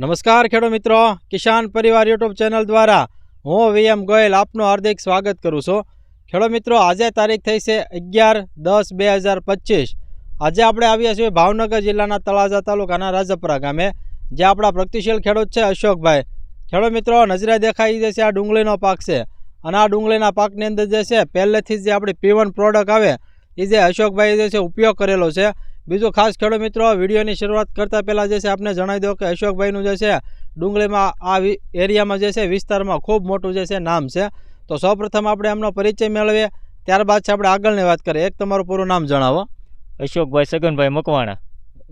નમસ્કાર ખેડૂત મિત્રો, કિસાન પરિવાર યુટ્યુબ ચેનલ દ્વારા હું વીએમ ગોયલ આપનું હાર્દિક સ્વાગત કરું છું. ખેડૂત મિત્રો, આજે તારીખ થઈ છે અગિયાર દસ બે હજાર પચીસ. આજે આપણે આવ્યા છીએ ભાવનગર જિલ્લાના તળાજા તાલુકાના રાજપરા ગામે જે આપણા પ્રગતિશીલ ખેડૂત છે અશોકભાઈ. ખેડૂત મિત્રો, નજરે દેખાઈ જે છે આ ડુંગળીનો પાક છે. અને આ ડુંગળીના પાકની અંદર જે છે, પહેલેથી જે આપણી પીવન પ્રોડક્ટ આવે, એ જે અશોકભાઈ જે છે ઉપયોગ કરેલો છે. બીજું ખાસ ખેડૂત મિત્રો વિડીયોની શરૂઆત કરતાં પહેલાં જે છે આપને જણાવી દો કે અશોકભાઈનું જે છે ડુંગળીમાં આ એરિયામાં જે છે વિસ્તારમાં ખૂબ મોટું જે છે નામ છે. તો સૌપ્રથમ આપણે એમનો પરિચય મેળવીએ ત્યારબાદ છે આપણે આગળની વાત કરીએ. એક તમારું પૂરું નામ જણાવો. અશોકભાઈ સગનભાઈ મકવાણા.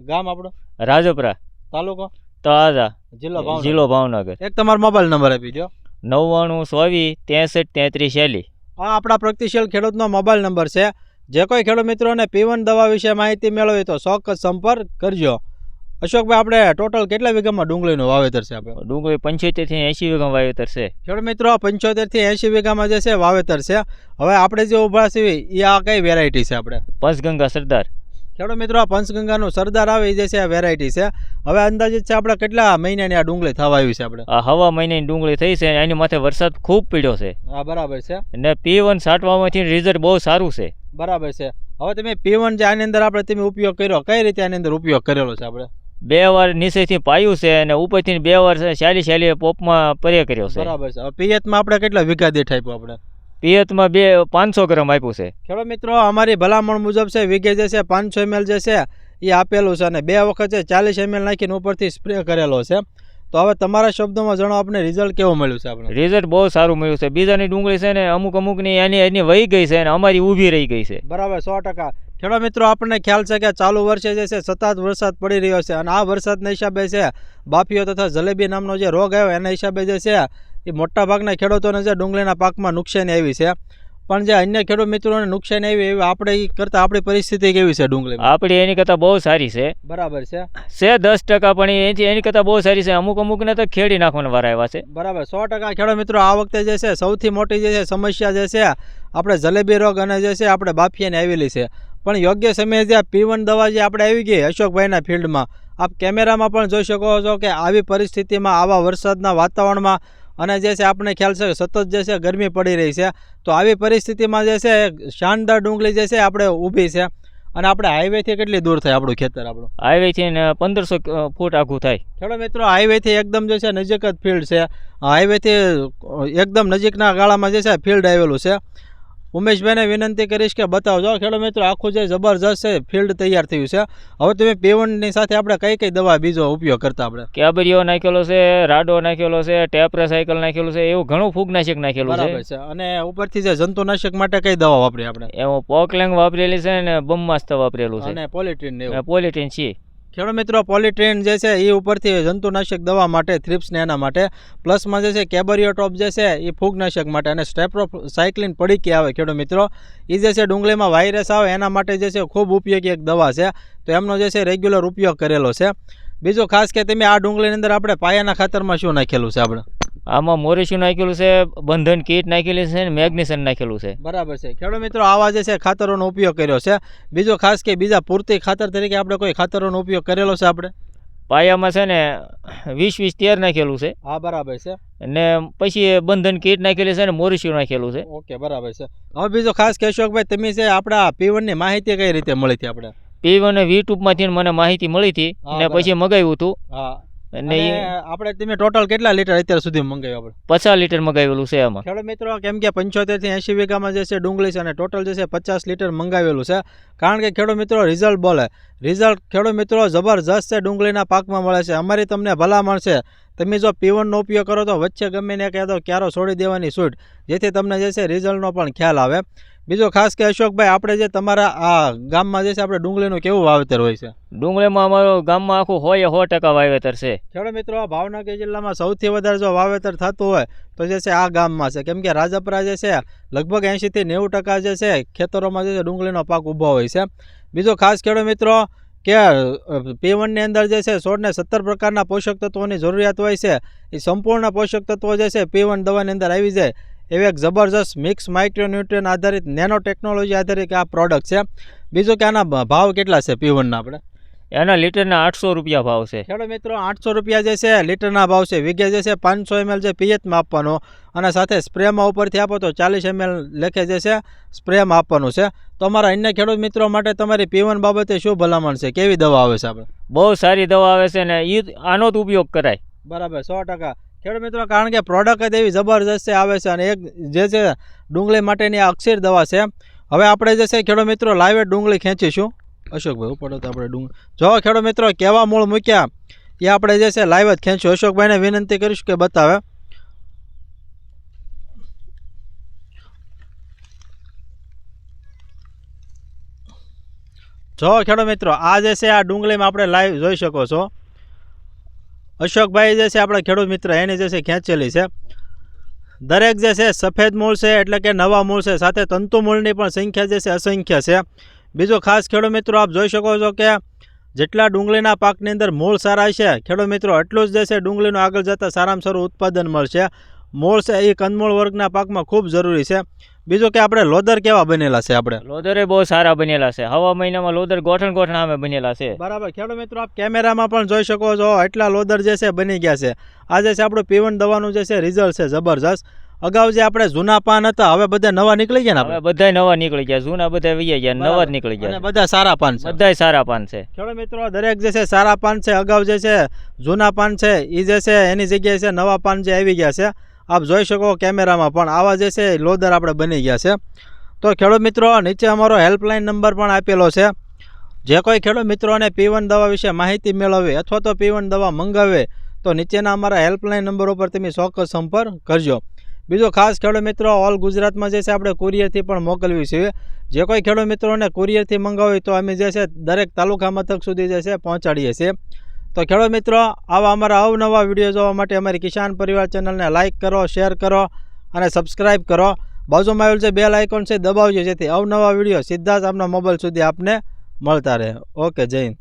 ગામ આપણું? રાજપરા. તાલુકો? તળાજા જિલ્લો જિલ્લો ભાવનગર. એક તમારો મોબાઈલ નંબર આપી દો નવ્વાણું સોવી ત્રેસઠ તેત્રીસ એલી આ આપણા પ્રગતિશીલ ખેડૂતનો મોબાઈલ નંબર છે. જે કોઈ ખેડૂત મિત્રોને પીવન દવા વિશે માહિતી મેળવી તો ચોક્કસ સંપર્ક કરજો. અશોકભાઈ આપણે ટોટલ કેટલા વીઘામાં ડુંગળીનું વાવેતર છે આપણે? ડુંગળી પંચોતેરથી એંશી વીઘામાં વાવેતર છે. ખેડૂત મિત્રો પંચોતેરથી એંશી વીઘામાં જે છે વાવેતર છે. હવે આપણે જે ઊભા છીએ એ આ કઈ વેરાયટી છે આપણે? પંચગંગા સરદાર. ખેડૂત મિત્રો આ પંચગંગાનું સરદાર આવે જે છે આ વેરાયટી છે. હવે અંદાજિત છે આપણે કેટલા મહિનાની આ ડુંગળી થવા આવી છે આપણે? આ હવા મહિનાની ડુંગળી થઈ છે એની માથે વરસાદ ખૂબ પીડ્યો છે. હા બરાબર છે. અને પી વન છાંટવામાંથી રિઝલ્ટ બહુ સારું છે. બરાબર છે. હવે તમે પીવન જે આની અંદર આપણે તમે ઉપયોગ કર્યો કઈ રીતે આની અંદર ઉપયોગ કરેલો છે આપણે? બે વાર નીચેથી પાયું છે અને ઉપરથી બે વાર શાલી શાલી પોપમાં પરે કર્યો છે. બરાબર છે. હવે પિયતમાં આપણે કેટલા વીઘા દીઠ આપ્યો આપણે? પિયતમાં બે પાંચસો ગ્રામ આપ્યું છે. ખેડૂત મિત્રો અમારી ભલામણ મુજબ છે વીઘે જે છે પાંચસો એમએલ જે છે એ આપેલું છે અને બે વખત છે ચાલીસ એમએલ નાખીને ઉપરથી સ્પ્રે કરેલો છે. તો હવે તમારા શબ્દોમાં જણાવો આપણે રિઝલ્ટ કેવો મળ્યું છે આપણે? રિઝલ્ટ બહુ સારું મળ્યું છે. બીજાની ડુંગળી છે ને અમુક અમુકની એની એની વહી ગઈ છે અને અમારી ઊભી રહી ગઈ છે. બરાબર સો ટકા. ખેડૂત મિત્રો આપણને ખ્યાલ છે કે ચાલુ વર્ષે જે છે સતત વરસાદ પડી રહ્યો છે અને આ વરસાદના હિસાબે છે બાફીઓ તથા જલેબી નામનો જે રોગ આવ્યો એના હિસાબે જે છે એ મોટા ભાગના ખેડૂતોને જે ડુંગળીના પાકમાં નુકસાની આવી છે. પણ જે અન્ય ખેડૂત મિત્રોને નુકસાન આવી એવી આપણે કરતા કરતાં આપણી પરિસ્થિતિ કેવી છે ડુંગળી આપણી એની કરતાં બહુ સારી છે. બરાબર છે. છે દસ ટકા પણ એથી એની કરતાં બહુ સારી છે. અમુક અમુકને તો ખેડી નાખવાના વારા આવ્યા છે. બરાબર. સો ટકા ખેડૂત મિત્રો આ વખતે જે છે સૌથી મોટી જે છે સમસ્યા જે છે આપણે જલેબી રોગ અને જે છે આપણે બાફિયાને આવેલી છે. પણ યોગ્ય સમયે જે પીવન દવા જે આપણે આવી ગઈ અશોકભાઈના ફિલ્ડમાં આપ કેમેરામાં પણ જોઈ શકો છો કે આવી પરિસ્થિતિમાં આવા વરસાદના વાતાવરણમાં અને જે છે આપણે ખ્યાલ છે સતત જે છે ગરમી પડી રહી છે તો આવી પરિસ્થિતિમાં જે છે શાનદાર ડુંગળી જે છે આપણે ઊભી છે. અને આપણે હાઈવેથી કેટલી દૂર થાય આપણું ખેતર આપણું? હાઈવેથી પંદરસો ફૂટ આઘું થાય. ખેડૂત મિત્રો હાઈવેથી એકદમ જે છે નજીક જ ફિલ્ડ છે. હાઈવેથી એકદમ નજીકના ગાળામાં જે છે ફિલ્ડ આવેલું છે. ઉમેશભાઈને વિનંતી કરીશ કે બતાવજો. ખેડૂત મિત્રો આખું જે જબરજસ્ત છે ફિલ્ડ તૈયાર થયું છે. હવે તમે પેવનની સાથે આપણે કઈ કઈ દવા બીજો ઉપયોગ કરતા આપણે? કેબરીઓ નાખેલો છે રાડો નાખેલો છે ટેપ સાયકલ નાખેલું છે એવું ઘણું ફૂગનાશક નાખેલું છે. અને ઉપરથી જે જંતુનાશક માટે કઈ દવા વાપરી આપણે? એમાં પોકલેંગ વાપરેલી છે ને બમ્માસ્ત વાપરેલું છે. અને પોલિટીન પોલિટીન છે. ખેડૂત મિત્રો પોલીટ્રેન જે છે એ ઉપરથી જંતુનાશક દવા માટે થ્રિપ્સ ને એના માટે. પ્લસમાં જે છે, કેબરિયોટોપ જે છે એ ફૂગનાશક માટે અને સ્ટેપ્રોસાયક્લિન પડીકી આવે ખેડૂત મિત્રો. એ જે છે, ડુંગળીમાં વાયરસ આવે, એના માટે જે છે, ખૂબ ઉપયોગી એક દવા છે. તો એમનો જે છે રેગ્યુલર ઉપયોગ કરેલો છે. બીજું ખાસ કે તમે આ ડુંગળીની અંદર આપણે પાયાના ખાતરમાં શું નાખેલું છે આપણે? આમાં મોરેશું નાખેલું છે બંધન કીટ નાખેલી છે ને મેગ્નેશિયમ નાખેલું છે. બરાબર છે. ખેડૂત મિત્રો આવા જે છે ખાતરોનો ઉપયોગ કર્યો છે. બીજો ખાસ કે બીજા પૂરતી ખાતર તરીકે આપણે કોઈ ખાતરોનો ઉપયોગ કરેલો છે આપણે? પાયામાં છે ને વીસ વીસ તેર નાખેલું છે. હા બરાબર છે. અને પછી બંધન કીટ નાખેલી છે ને મોરેશું નાખેલું છે. ઓકે બરાબર છે. હવે બીજો ખાસ કે અશોકભાઈ તમે છે આપણા પીવનની માહિતી કઈ રીતે મળી હતી આપણે? પીવન અને યુટ્યુબમાંથી મને માહિતી મળી હતી અને ને પછી મગાવ્યું હતું. હા. અને આપણે તમે ટોટલ કેટલા લીટર અત્યાર સુધી મંગાવ્યું આપણે? પચાસ લીટર મંગાવેલું છે આમાં. ખેડૂત મિત્રો કેમ કે પંચોતેરથી એસી વીઘામાં જે છે ડુંગળી છે અને ટોટલ જે છે પચાસ લીટર મંગાવેલું છે. કારણ કે ખેડૂત મિત્રો રિઝલ્ટ બોલે. રિઝલ્ટ ખેડૂત મિત્રો જબરજસ્ત છે ડુંગળીના પાકમાં મળે છે. અમારી તમને ભલામણ છે. તમે જો પીવનનો ઉપયોગ કરો તો વચ્ચે ગમે ને કહે તો ક્યારો છોડી દેવાની છૂટ. જેથી તમને જે છે રિઝલ્ટનો પણ ખ્યાલ આવે. બીજો ખાસ કે અશોકભાઈ આપણે જે તમારા આ ગામમાં જે છે આપણે ડુંગળીનું કેવું વાવેતર હોય છે? ડુંગળીમાં અમારો ગામમાં આખું હોય સો ટકા વાવેતર છે. ખેડૂત મિત્રો ભાવનગર જિલ્લામાં સૌથી વધારે જો વાવેતર થતું હોય તો જે છે આ ગામમાં છે. કેમ કે રાજપરા જે છે લગભગ એંશીથી નેવું ટકા જે છે ખેતરોમાં જે છે ડુંગળીનો પાક ઊભો હોય છે. બીજો ખાસ ખેડૂત મિત્રો કે પીવનની અંદર જે છે છોડને સત્તર પ્રકારના પોષક તત્વોની જરૂરિયાત હોય છે, એ સંપૂર્ણ પોષક તત્વો જે છે પીવન દવાની અંદર આવી જાય. એવી એક જબરજસ્ત મિક્સ માઇક્રોન્યુટ્રિયન આધારિત નેનો ટેકનોલોજી આધારિત આ પ્રોડક્ટ છે. બીજું કે આના ભાવ કેટલા છે પીવનના આપણે? એના લીટરના આઠસો રૂપિયા ભાવ છે. ખેડૂત મિત્રો આઠસો રૂપિયા જે છે લીટરના ભાવ છે. વીઘે જે છે પાંચસો એમએલ છે પીએચમાં આપવાનો અને સાથે સ્પ્રેમાં ઉપરથી આપો તો ચાલીસ એમએલ લેખે જે છે સ્પ્રેમાં આપવાનું છે. તો અમારા અન્ય ખેડૂત મિત્રો માટે તમારી પીવન બાબતે શું ભલામણ છે? કેવી દવા આવે છે આપણે બહુ સારી દવા આવે છે ને એ આનો જ ઉપયોગ કરાય. બરાબર સો ટકા. ખેડૂત મિત્રો કારણ કે પ્રોડક્ટ જ એવી જબરજસ્ત આવે છે અને એક જે છે ડુંગળી માટેની આ અક્ષીર દવા છે. હવે આપણે જે છે ખેડૂત મિત્રો લાઈવે ડુંગળી ખેંચીશું. અશોકભાઈ, ઉપર તો આપણે ડુંગર જો ખેડૂત મિત્રો, કેવા મૂળ મૂક્યા? એ આપણે જે છે લાઈવ જ ખેંચ્યું અશોકભાઈને વિનંતી કરીશું કે બતાવે. જો ખેડૂત મિત્રો, આ જે છે, આ ડુંગળીમાં આપણે લાઈવ જોઈ શકો છો. અશોકભાઈ જે છે, આપણે ખેડૂત મિત્ર, એની જે છે, ખેંચેલી છે. દરેક જે છે, સફેદ મૂળ છે, એટલે કે નવા મૂળ છે. સાથે તંતુ મૂળની પણ સંખ્યા જે છે, અસંખ્ય છે. બીજું ખાસ ખેડૂત મિત્રો આપ જોઈ શકો છો કે જેટલા ડુંગળીના પાકની અંદર મૂળ સારા છે ખેડૂત મિત્રો એટલું જ જે છે ડુંગળીનું આગળ જતાં સારામાં સારું ઉત્પાદન મળશે. મૂળ છે એ કંદમૂળ વર્ગના પાકમાં ખૂબ જરૂરી છે. બીજું કે આપણે લોદર કેવા બનેલા છે આપણે? લોદરે બહુ સારા બનેલા છે. હવા મહિનામાં લોદર ગોઠણ ગોઠણ અમે બનેલા છે. બરાબર. ખેડૂત મિત્રો આપ કેમેરામાં પણ જોઈ શકો છો એટલા લોદર જે છે બની ગયા છે. આ જે છે આપણું પીવન દવાનું જે છે રિઝલ્ટ છે જબરજસ્ત. અગાઉ જે આપણે જૂના પાન હતા હવે બધા નવા નીકળી ગયા ને હવે બધાય નવા નીકળી ગયા જૂના બધા વૈયા ગયા નવા જ નીકળી ગયા. બધા સારા પાન છે. બધા સારા પાન છે. ખેડૂત મિત્રો દરેક જે છે સારા પાન છે અગાઉ જે છે જૂના પાન છે એ જે છે એની જગ્યાએ છે નવા પાન જે આવી ગયા છે. આપ જોઈ શકો કેમેરામાં પણ આવા જે છે લોદર આપણે બની ગયા છે. તો ખેડૂત મિત્રો નીચે અમારો હેલ્પલાઇન નંબર પણ આપેલો છે. જે કોઈ ખેડૂત મિત્રોને પીવન દવા વિશે માહિતી મેળવે અથવા તો પીવન દવા મંગાવે તો નીચેના અમારા હેલ્પલાઇન નંબર ઉપર તમે ચોક્કસ સંપર્ક કરજો. બીજો ખાસ ખેડૂત મિત્રો, ઓલ ગુજરાતમાં જે છે આપણે કુરિયરથી પણ મોકલવી છે. જે કોઈ ખેડૂત મિત્રોને કુરિયરથી મંગાવી તો અમે જે છે દરેક તાલુકા મથક સુધી જે છે પહોંચાડીએ છીએ. તો ખેડૂત મિત્રો, આવા અમારા અવનવા વીડિયો જોવા માટે અમારી કિસાન પરિવાર ચેનલને લાઇક કરો, શેર કરો અને સબસ્ક્રાઈબ કરો. બાજુમાં આવેલું છે બેલ આઇકોન છે દબાવજો જેથી અવનવા વીડિયો સીધા જ આપના મોબાઈલ સુધી આપને મળતા રહે. ઓકે, જય